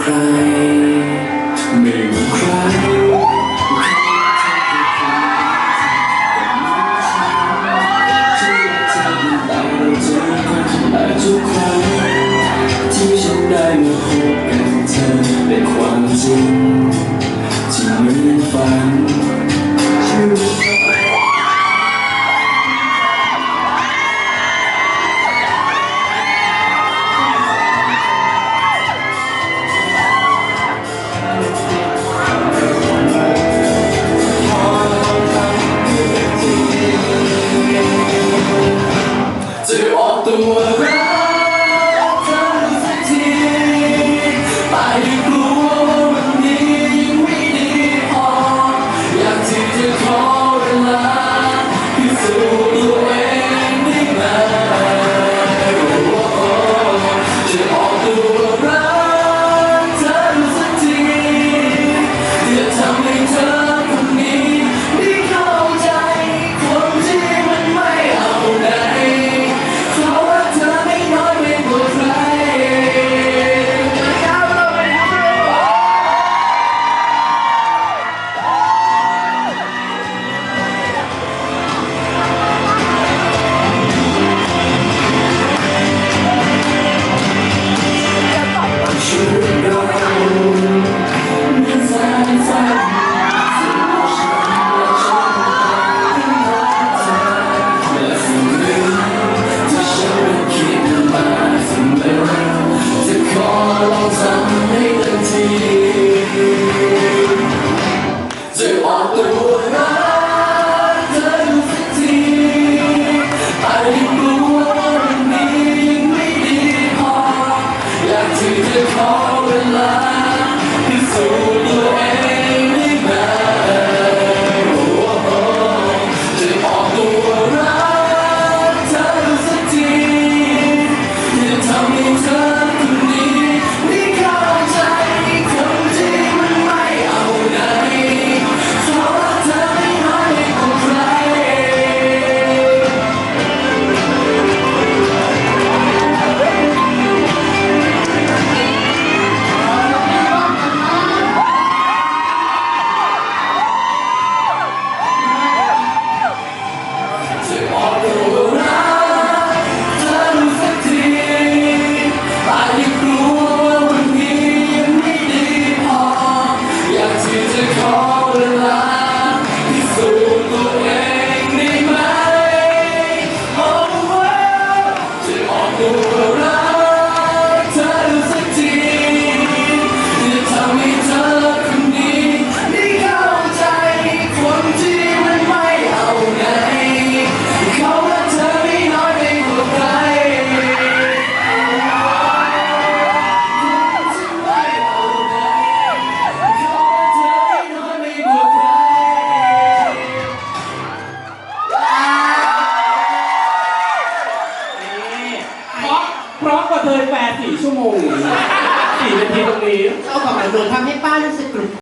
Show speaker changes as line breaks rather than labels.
ใครหนึ่ใคร
พร้อมกว่าเธอแปดสี่ชั่วโมงสี่นาทีตรงนี้ เอากลับมาโดนทำให้ป้ารู้สึกกรุบ